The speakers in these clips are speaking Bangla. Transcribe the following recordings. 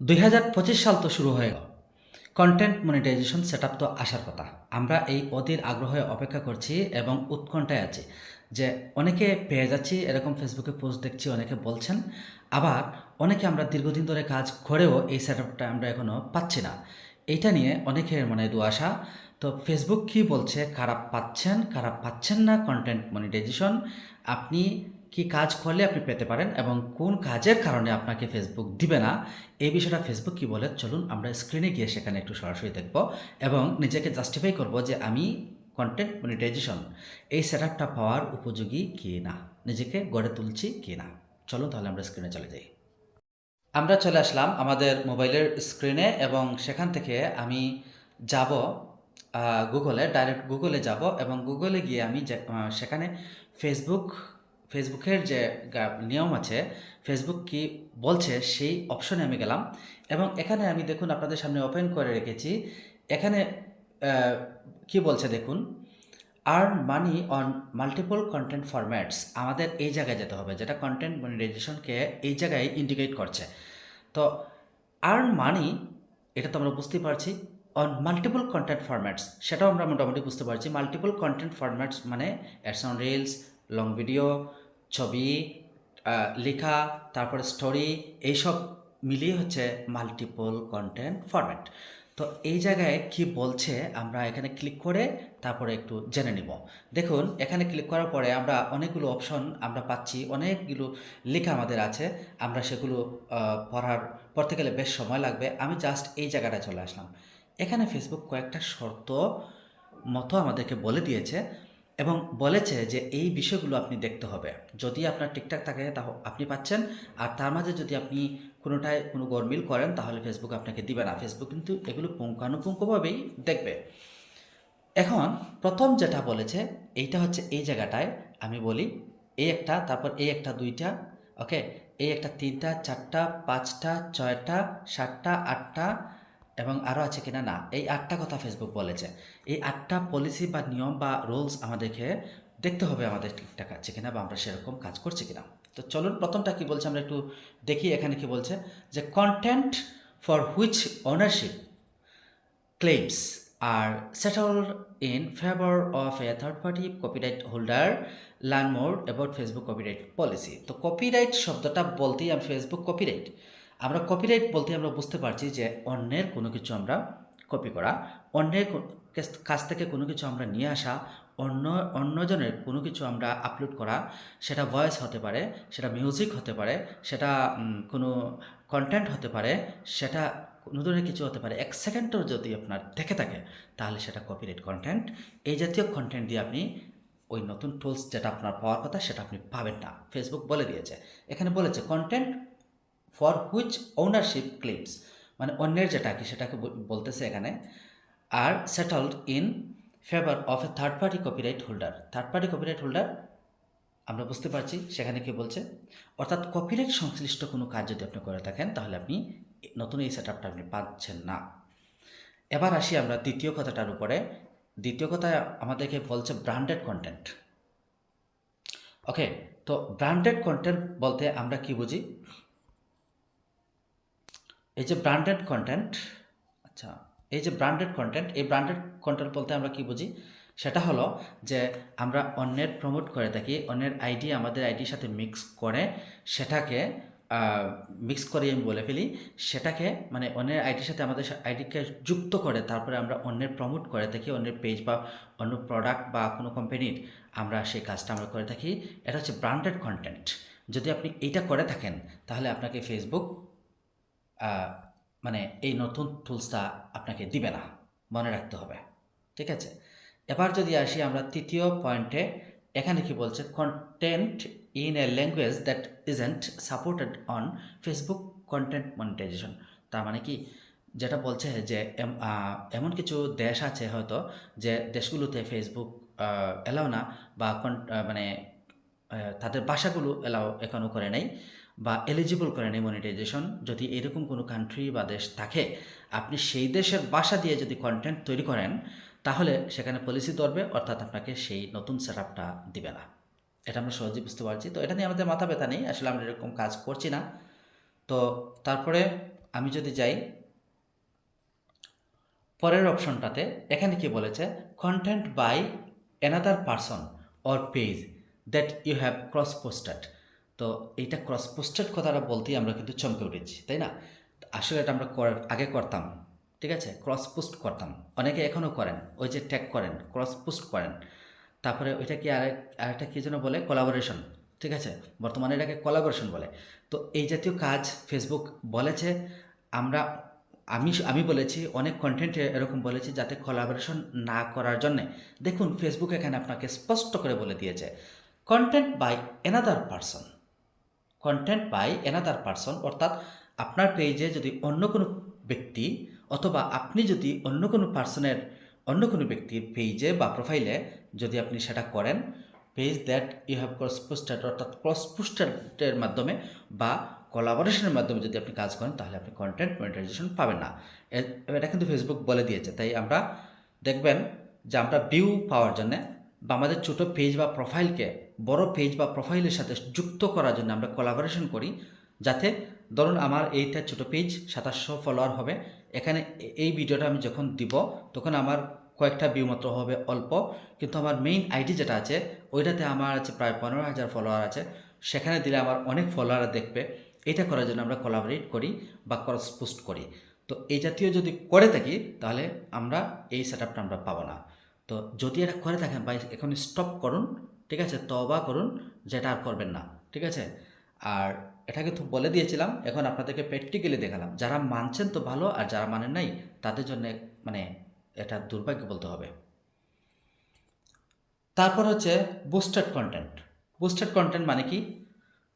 দুই হাজার পঁচিশ সাল তো শুরু হয়ে গেল। কন্টেন্ট মনিটাইজেশন সেট তো আসার কথা। আমরা এই অধীর আগ্রহে অপেক্ষা করছি এবং উৎকণ্ঠায় আছি যে অনেকে পেয়ে যাচ্ছি, এরকম ফেসবুকে পোস্ট দেখছি, অনেকে বলছেন। আবার অনেকে আমরা দীর্ঘদিন ধরে কাজ করেও এই সেট আমরা এখনও পাচ্ছি না। এইটা নিয়ে অনেকের মনে দুআশা। তো ফেসবুক কি বলছে? খারাপ পাচ্ছেন? খারাপ পাচ্ছেন না কন্টেন্ট মনিটাইজেশন আপনি কি কাজ করলে আপনি পেতে পারেন এবং কোন কাজের কারণে আপনাকে ফেসবুক দিবে না এই বিষয়টা ফেসবুক কি বলে, চলুন আমরা স্ক্রিনে গিয়ে সেখানে একটু সরাসরি দেখব এবং নিজেকে জাস্টিফাই করব যে আমি কন্টেন্ট মনিটাইজেশন এই সেট পাওয়ার উপযোগী কি না, নিজেকে গড়ে তুলছি কি না। চলুন তাহলে আমরা স্ক্রিনে চলে যাই। আমরা চলে আসলাম আমাদের মোবাইলের স্ক্রিনে এবং সেখান থেকে আমি যাব গুগলে ডাইরেক্ট গুগলে যাব এবং গুগলে গিয়ে আমি সেখানে ফেসবুক ফেসবুকের যে নিয়ম আছে ফেসবুক কি বলছে সেই অপশনে আমি গেলাম এবং এখানে আমি দেখুন আপনাদের সামনে ওপেন করে রেখেছি। এখানে কি বলছে দেখুন? Earn money on multiple content formats আমাদের এই জায়গায় যেতে হবে, যেটা কন্টেন্ট মনিটাইজেশনকে এই জায়গায় ইন্ডিকেট করছে। তো আর্ন মানি এটা তো আমরা বুঝতেই পারছি অন মাল্টিপল কন্টেন্ট ফরম্যাটস সেটাও আমরা মোটামুটি বুঝতে পারছি। মাল্টিপল কন্টেন্ট ফরম্যাটস মানে ads on reels long video ছবি লেখা, তারপরে স্টোরি এইসব মিলিয়ে হচ্ছে মাল্টিপল কন্টেন্ট ফরম্যাট তো এই জায়গায় কি বলছে আমরা এখানে ক্লিক করে তারপরে একটু জেনে নিব। দেখুন, এখানে ক্লিক করার পরে আমরা অনেকগুলো অপশন আমরা পাচ্ছি, অনেকগুলো লেখা আমাদের আছে, আমরা সেগুলো পড়ার পড়তে গেলে বেশ সময় লাগবে। আমি জাস্ট এই জায়গাটায় চলে আসলাম। এখানে ফেসবুক কয়েকটা শর্ত মতো আমাদেরকে বলে দিয়েছে। এবং বলেছে যে এই বিষয়গুলো আপনি দেখতে হবে। যদি আপনার ঠিকঠাক থাকে তাহলে আপনি পাচ্ছেন। আর তার মাঝে যদি আপনি কোনোটায় কোনো গরমিল করেন তাহলে ফেসবুক আপনাকে দিবে না। ফেসবুক কিন্তু এগুলো পুঙ্খানুপুঙ্খভাবেই দেখবে। এখন প্রথম যেটা বলেছে, এইটা হচ্ছে এই জায়গাটায় আমি বলি এই একটা, তারপর এই একটা, দুইটা ওকে এই একটা, তিনটা, চারটা, পাঁচটা, ছয়টা, সাতটা, আটটা এবং আরও আছে কিনা না, এই আটটা কথা ফেসবুক বলেছে। এই আটটা পলিসি বা নিয়ম বা রুলস আমাদেরকে দেখতে হবে আমাদের ঠিকঠাক আছে কিনা বা আমরা সেরকম কাজ করছি কিনা। তো চলুন প্রথমটা কি বলছে আমরা একটু দেখি এখানে কি বলছে। যে content for which ownership claims are settled in favor of a third party copyright holder learn more about facebook copyright policy তো কপিরাইট শব্দটা বলতেই আমি ফেসবুক কপিরাইট আমরা কপিরাইট বলতে আমরা বুঝতে পারছি যে অন্যের কোনো কিছু আমরা কপি করা, অন্যের কাছ- থেকে কোনো কিছু আমরা নিয়ে আসা, অন্য, অন্যজনের কোনো কিছু আমরা আপলোড করা, সেটা ভয়েস হতে পারে, সেটা মিউজিক হতে পারে, সেটা কোনো কন্টেন্ট হতে পারে, সেটা কোনো ধরনের কিছু হতে পারে, এক সেকেন্ডও যদি আপনার দেখে থাকে, তাহলে সেটা কপিরাইট কন্টেন্ট এই জাতীয় কন্টেন্ট দিয়ে আপনি ওই নতুন টুলস যেটা আপনার পাওয়ার কথা সেটা আপনি পাবেন না। ফেসবুক বলে দিয়েছে। এখানে বলেছে content for which ownership claims মানে অন্যের যেটা কি সেটাকে বলতেছে এখানে are settled in favour of a third party copyright holder third party copyright holder আমরা বুঝতে পারছি সেখানে কি বলছে। অর্থাৎ কপিরাইট সংশ্লিষ্ট কোনো কাজ যদি আপনি করে থাকেন, তাহলে আপনি নতুন এই সেট আপটা আপনি পাচ্ছেন না। এবার আসি আমরা দ্বিতীয় কথাটার উপরে। দ্বিতীয় কথা আমাদেরকে বলছে ব্র্যান্ডেড কন্টেন্ট ওকে তো ব্র্যান্ডেড কন্টেন্ট বলতে আমরা কি বুঝি? এই যে ব্র্যান্ডেড কন্টেন্ট আচ্ছা এই যে ব্র্যান্ডেড কন্টেন্ট এই ব্র্যান্ডেড কন্টেন্ট বলতে আমরা কি বুঝি? সেটা হলো যে আমরা অন্যের প্রমোট করে থাকি, অন্যের আইডি আমাদের আইডির সাথে মিক্স করে, সেটাকে মিক্স করে আমি বলে ফেলি, সেটাকে মানে অন্যের আইডির সাথে আমাদের আইডিকে যুক্ত করে তারপরে আমরা অন্যের প্রমোট করে থাকি, অন্যের পেজ বা অন্য প্রোডাক্ট বা কোনো কোম্পানির আমরা সেই কাজটা আমরা করে থাকি। এটা হচ্ছে ব্র্যান্ডেড কন্টেন্ট যদি আপনি এইটা করে থাকেন, তাহলে আপনাকে ফেসবুক মানে এই নতুন টুলসটা আপনাকে দিবে না। মনে রাখতে হবে। ঠিক আছে? এবার যদি আসি আমরা তৃতীয় পয়েন্টে, এখানে কি বলছে? Content in a language that isn't supported on Facebook content monetisation তার মানে কি? যেটা বলছে যে এমন কিছু দেশ আছে হয়তো যে দেশগুলোতে ফেসবুক এলাও না বা মানে তাদের ভাষাগুলো এলাও এখনও করে নাই। বা এলিজিবল করে নেই মনিটাইজেশন যদি এরকম কোনো কান্ট্রি বা দেশ থাকে, আপনি সেই দেশের বাসা দিয়ে যদি কন্টেন্ট তৈরি করেন, তাহলে সেখানে পলিসি ধরবে, অর্থাৎ আপনাকে সেই নতুন সেট আপটা দিবে না। এটা আমরা সহজেই বুঝতে পারছি। তো এটা নিয়ে আমাদের মাথা ব্যথা নেই, আসলে আমরা এরকম কাজ করছি না। তো তারপরে আমি যদি যাই, পরের অপশনটাতে এখানে কি বলেছে? Content by another person or page that you have cross posted তো এইটা ক্রস পোস্টেড কথাটা বলতেই আমরা কিন্তু চমকে উঠেছি, তাই না? আসলে এটা আমরা আগে করতাম, ঠিক আছে? ক্রস পোস্ট করতাম, অনেকে এখনও করেন, ওই যে ট্যাগ করেন ক্রস পোস্ট করেন, তারপরে ওইটা কি আরেক, আরেকটা কী যেন বলে? কোলাবোরেশন ঠিক আছে? বর্তমানে এটাকে কোলাবোরেশন বলে। তো এই জাতীয় কাজ ফেসবুক বলেছে, আমরা, আমি আমি বলেছি, অনেক কন্টেন্ট এরকম বলেছি যাতে কোলাবোরেশন না করার জন্যে। দেখুন ফেসবুক এখানে আপনাকে স্পষ্ট করে বলে দিয়েছে content by another person content by another person অর্থাৎ আপনার পেজে যদি অন্য কোনো ব্যক্তি অথবা আপনি যদি অন্য কোনো পার্সনের অন্য কোনো ব্যক্তির পেজে বা প্রোফাইলে যদি আপনি সেটা করেন page that you have cross poster অর্থাৎ ক্রস পোস্টারের মাধ্যমে বা কোলাবোরেশনের মাধ্যমে যদি আপনি কাজ করেন, তাহলে আপনি কন্টেন্ট মনিটাইজেশন পাবেন না। এটা কিন্তু ফেসবুক বলে দিয়েছে। তাই আমরা দেখবেন যে আমরা ভিউ পাওয়ার জন্য বা আমাদের ছোটো পেজ বা প্রোফাইলকে বড় পেজ বা প্রোফাইলের সাথে যুক্ত করার জন্য আমরা কোলাবোরেশন করি, যাতে ধরুন আমার এইটা ছোটো পেজ সাতাশশো ফলোয়ার হবে, এখানে এই ভিডিওটা আমি যখন দিব, তখন আমার কয়েকটা ভিউ মাত্র হবে অল্প, কিন্তু আমার মেইন আইডি যেটা আছে, ওইটাতে আমার আছে প্রায় পনেরো হাজার ফলোয়ার আছে, সেখানে দিলে আমার অনেক ফলোয়ার দেখবে এটা করার জন্য আমরা কোলাবোরেট করি বা ক্রস পোস্ট করি। তো এই জাতীয় যদি করে থাকি, তাহলে আমরা এই সেট আমরা পাবো না। তো যদি এটা করে থাকেন ভাই এখন স্টপ করুন, ঠিক আছে? তবা করুন, যেটা আর করবেন না, ঠিক আছে? আর এটা কিন্তু বলে দিয়েছিলাম, এখন আপনাদেরকে প্র্যাকটিক্যালি দেখালাম। যারা মানছেন তো ভালো, আর যারা মানেন নাই, তাদের জন্য মানে এটা দুর্ভাগ্য বলতে হবে। তারপর হচ্ছে বুস্টেড কন্টেন্ট বুস্টেড কন্টেন্ট মানে কি?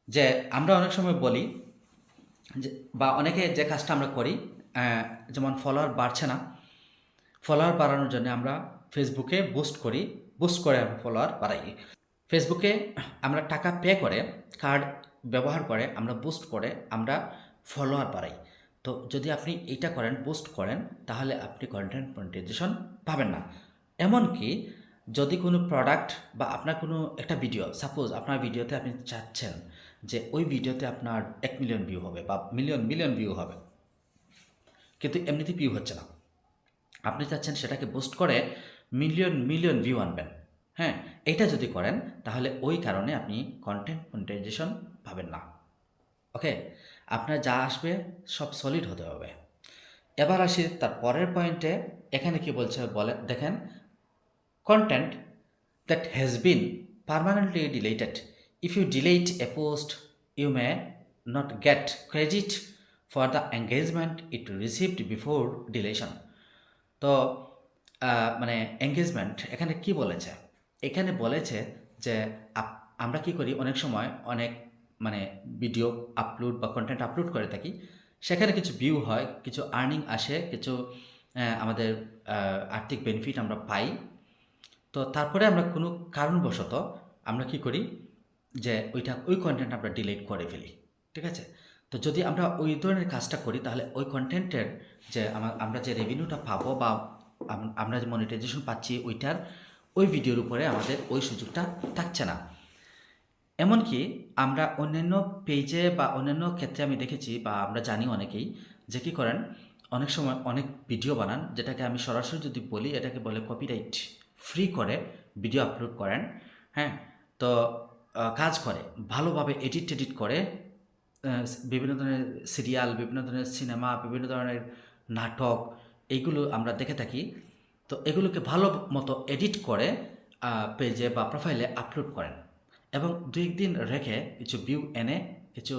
যে আমরা অনেক সময় বলি যে, বা অনেকে যে কাজটা আমরা করি যেমন ফলোয়ার বাড়ছে না ফলোয়ার বাড়ানোর জন্য আমরা ফেসবুকে বুস্ট করি বুস্ট করে আমরা ফলোয়ার বাড়াই। ফেসবুকে আমরা টাকা পে করে কার্ড ব্যবহার করে, আমরা বুস্ট করে, আমরা ফলোয়ার বাড়াই। তো যদি আপনি এইটা করেন বুস্ট করেন, তাহলে আপনি কন্টেন্ট মনিটাইজেশন পাবেন না। এমনকি যদি কোনো প্রোডাক্ট বা আপনার কোনো একটা ভিডিও সাপোজ আপনার ভিডিওতে আপনি চাচ্ছেন যে ওই ভিডিওতে আপনার এক মিলিয়ন ভিউ হবে বা মিলিয়ন মিলিয়ন ভিউ হবে, কিন্তু এমনিতে ভিউ হচ্ছে না। আপনি চাচ্ছেন সেটাকে বুস্ট করে মিলিয়ন মিলিয়ন ভিউ আনবেন। হ্যাঁ এটা যদি করেন, তাহলে ওই কারণে আপনি কন্টেন্ট মনিটাইজেশন পাবেন না। ওকে? আপনার যা আসবে, সব সলিড হতে হবে। এবার আসি তার পরের পয়েন্টে এখানে কি বলছে বলে, দেখেন content that has been permanently deleted if you delete a post you may not get credit for the engagement it received before deletion তো মানে এঙ্গেজমেন্ট এখানে কি বলেছে? এখানে বলেছে যে আমরা কি করি, অনেক সময় অনেক মানে ভিডিও আপলোড বা কন্টেন্ট আপলোড করে থাকি। সেখানে কিছু ভিউ হয়, কিছু আর্নিং আসে, কিছু আমাদের আর্থিক বেনিফিট আমরা পাই। তো তারপরে আমরা কোনো কারণবশত আমরা কি করি যে ওইটা, ওই কন্টেন্ট আমরা ডিলিট করে ফেলি, ঠিক আছে? তো যদি আমরা ওই ধরনের কাজটা করি, তাহলে ওই কন্টেন্টের যে আমা- আমরা যে রেভিনিউটা পাবো বা আমরা যে মনিটাইজেশন পাচ্ছি ওইটার, ওই ভিডিওর উপরে আমাদের ওই সুযোগটা থাকছে না। এমনকি আমরা অন্যান্য পেজে বা অন্যান্য ক্ষেত্রে আমি দেখেছি বা আমরা জানি অনেকেই যে কী করেন, অনেক সময় অনেক ভিডিও বানান যেটাকে আমি সরাসরি যদি বলি এটাকে বলে কপিরাইট ফ্রি করে ভিডিও আপলোড করেন হ্যাঁ? তো কাজ করে, ভালোভাবে এডিট টেডিট করে বিভিন্ন ধরনের সিরিয়াল বিভিন্ন ধরনের সিনেমা বিভিন্ন ধরনের নাটক এইগুলো আমরা দেখে থাকি। তো এগুলোকে ভালো মতো এডিট করে পেজে বা প্রোফাইলে আপলোড করেন। এবং দুই একদিন রেখে কিছু ভিউ এনে, কিছু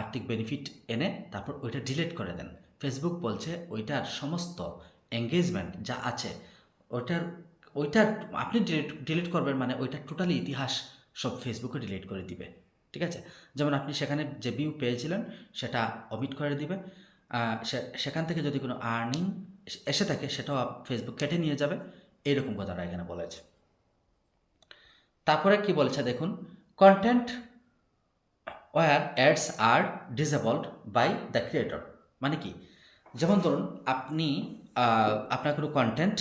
আর্থিক বেনিফিট এনে তারপর ওইটা ডিলিট করে দেন। ফেসবুক বলছে ওইটার সমস্ত এঙ্গেজমেন্ট যা আছে, ওইটার ওইটার আপনি ডিলিট ডিলিট করবেন মানে ওইটার টোটালি ইতিহাস সব ফেসবুকে ডিলিট করে দিবে। ঠিক আছে? যেমন আপনি সেখানে যে ভিউ পেয়েছিলেন, সেটা অমিট করে দিবে সেখান থেকে যদি কোনো আর্নিং এসে থাকে, সেটাও ফেসবুক কেটে নিয়ে যাবে। এইরকম কথাটা এখানে বলেছে। তারপরে কি বলছে দেখুন content where ads are disabled by the creator মানে কি? যেমন ধরুন, আপনি আপনার কোনো কন্টেন্ট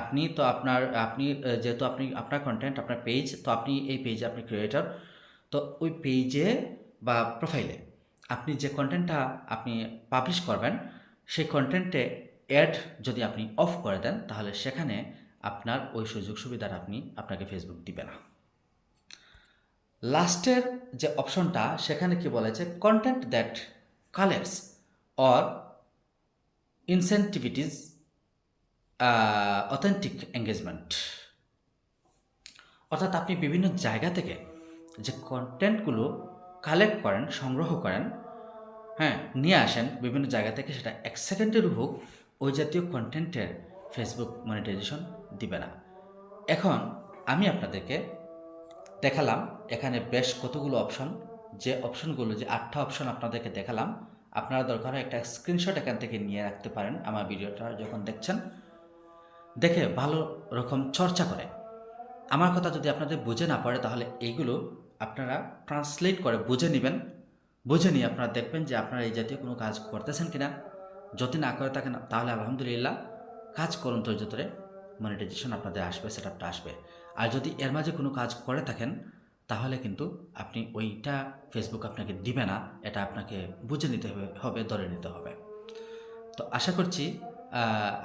আপনি তো আপনার, আপনি যেহেতু আপনি, আপনার কন্টেন্ট আপনার পেজ তো আপনি এই পেজে আপনি ক্রিয়েটর তো ওই পেজে বা প্রোফাইলে আপনি যে কন্টেন্টটা আপনি পাবলিশ করবেন, সেই কন্টেন্টে অ্যাড যদি আপনি অফ করে দেন, তাহলে সেখানে আপনার ওই সুযোগ সুবিধার আপনি আপনাকে ফেসবুক দিবে না। লাস্টের যে অপশনটা সেখানে কি বলেছে? Content that collects or incentivizes authentic engagement অর্থাৎ আপনি বিভিন্ন জায়গা থেকে যে কন্টেন্টগুলো কালেক্ট করেন, সংগ্রহ করেন হ্যাঁ নিয়ে আসেন বিভিন্ন জায়গা থেকে, সেটা এক সেকেন্ডের হোক, ওই জাতীয় কন্টেন্টের ফেসবুক মনিটাইজেশন দিবে না। এখন আমি আপনাদেরকে দেখালাম, এখানে বেশ কতগুলো অপশন যে অপশনগুলো যে আটটা অপশন আপনাদেরকে দেখালাম, আপনারা দরকার হয় একটা স্ক্রিনশট এখান থেকে নিয়ে রাখতে পারেন আমার ভিডিওটা যখন দেখছেন। দেখে ভালো রকম চর্চা করে। আমার কথা যদি আপনাদের বুঝে না পড়ে, তাহলে এইগুলো আপনারা ট্রান্সলেট করে বুঝে নেবেন। বুঝে নিয়ে আপনারা দেখবেন যে আপনারা এই জাতীয় কোনো কাজ করতেছেন কিনা। যদি না করে থাকেন, তাহলে আলহামদুলিল্লাহ কাজ করুন ধৈর্য ধরে মনিটাইজেশন আপনাদের আসবে সেটআপটা আসবে। আর যদি এর মাঝে কোনো কাজ করে থাকেন, তাহলে কিন্তু আপনি ওইটা ফেসবুক আপনাকে দিবে না। এটা আপনাকে বুঝে নিতে হবে ধরে নিতে হবে। তো আশা করছি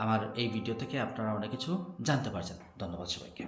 আমার এই ভিডিও থেকে আপনারা অনেক কিছু জানতে পারছেন। ধন্যবাদ সবাইকে।